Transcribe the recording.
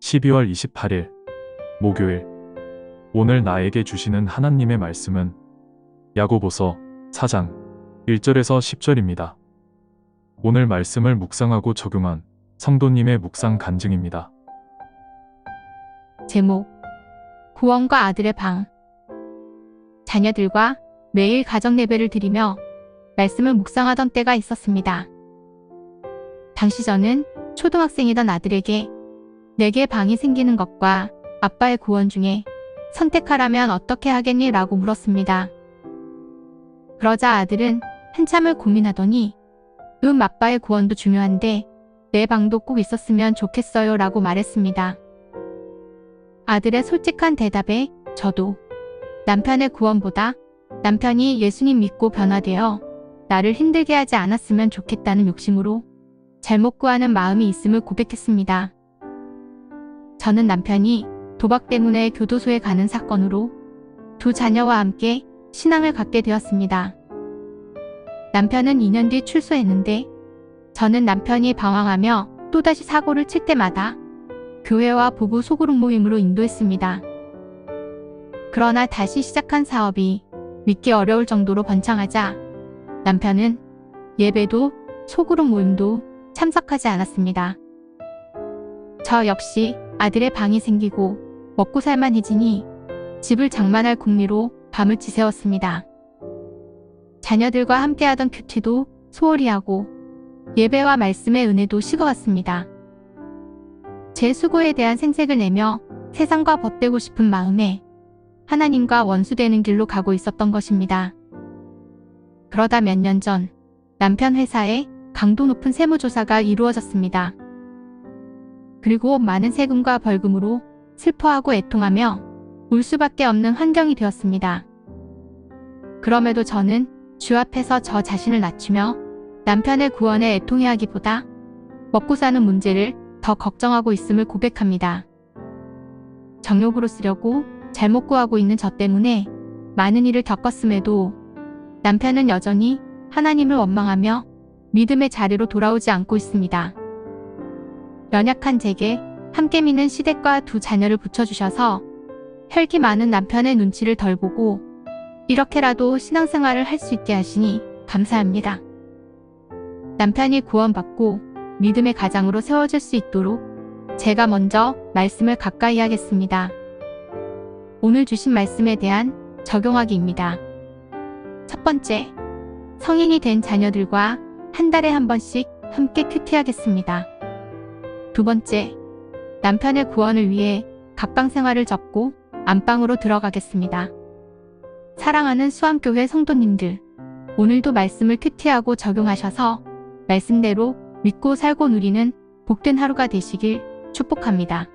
(12월 28일) 목요일 오늘 나에게 주시는 하나님의 말씀은 야고보서 4장 1절에서 10절입니다. 오늘 말씀을 묵상하고 적용한 성도님의 묵상 간증입니다. 제목 구원과 아들의 방 자녀들과 매일 가정 예배를 드리며 말씀을 묵상하던 때가 있었습니다. 당시 저는 초등학생이던 아들에게 내게 방이 생기는 것과 아빠의 구원 중에 선택하라면 어떻게 하겠니? 라고 물었습니다. 그러자 아들은 한참을 고민하더니 음 아빠의 구원도 중요한데 내 방도 꼭 있었으면 좋겠어요 라고 말했습니다. 아들의 솔직한 대답에 저도 남편의 구원보다 남편이 예수님 믿고 변화되어 나를 힘들게 하지 않았으면 좋겠다는 욕심으로 잘못 구하는 마음이 있음을 고백했습니다. 저는 남편이 도박 때문에 교도소에 가는 사건으로 두 자녀와 함께 신앙을 갖게 되었습니다. 남편은 2년 뒤 출소했는데 저는 남편이 방황하며 또다시 사고를 칠 때마다 교회와 부부 소그룹 모임으로 인도했습니다. 그러나 다시 시작한 사업이 믿기 어려울 정도로 번창하자 남편은 예배도 소그룹 모임도 참석하지 않았습니다. 저 역시 아들의 방이 생기고 먹고 살만해지니 집을 장만할 궁리로 밤을 지새웠습니다. 자녀들과 함께하던 큐티도 소홀히 하고 예배와 말씀의 은혜도 식어왔습니다. 제 수고에 대한 생색을 내며 세상과 벗되고 싶은 마음에 하나님과 원수되는 길로 가고 있었던 것입니다. 그러다 몇 년 전 남편 회사에 강도 높은 세무조사가 이루어졌습니다. 그리고 많은 세금과 벌금으로 슬퍼하고 애통하며 울 수밖에 없는 환경이 되었습니다. 그럼에도 저는 주 앞에서 저 자신을 낮추며 남편의 구원에 애통해하기보다 먹고 사는 문제를 더 걱정하고 있음을 고백합니다. 정욕으로 쓰려고 잘못 구하고 있는 저 때문에 많은 일을 겪었음에도 남편은 여전히 하나님을 원망하며 믿음의 자리로 돌아오지 않고 있습니다. 연약한 제게 함께 미는 시댁과 두 자녀를 붙여주셔서 혈기 많은 남편의 눈치를 덜 보고 이렇게라도 신앙생활을 할 수 있게 하시니 감사합니다. 남편이 구원받고 믿음의 가장으로 세워질 수 있도록 제가 먼저 말씀을 가까이 하겠습니다. 오늘 주신 말씀에 대한 적용하기입니다. 첫 번째, 성인이 된 자녀들과 한 달에 한 번씩 함께 큐티하겠습니다. 두 번째, 남편의 구원을 위해 각방 생활을 접고 안방으로 들어가겠습니다. 사랑하는 수암교회 성도님들, 오늘도 말씀을 큐티하고 적용하셔서 말씀대로 믿고 살고 누리는 복된 하루가 되시길 축복합니다.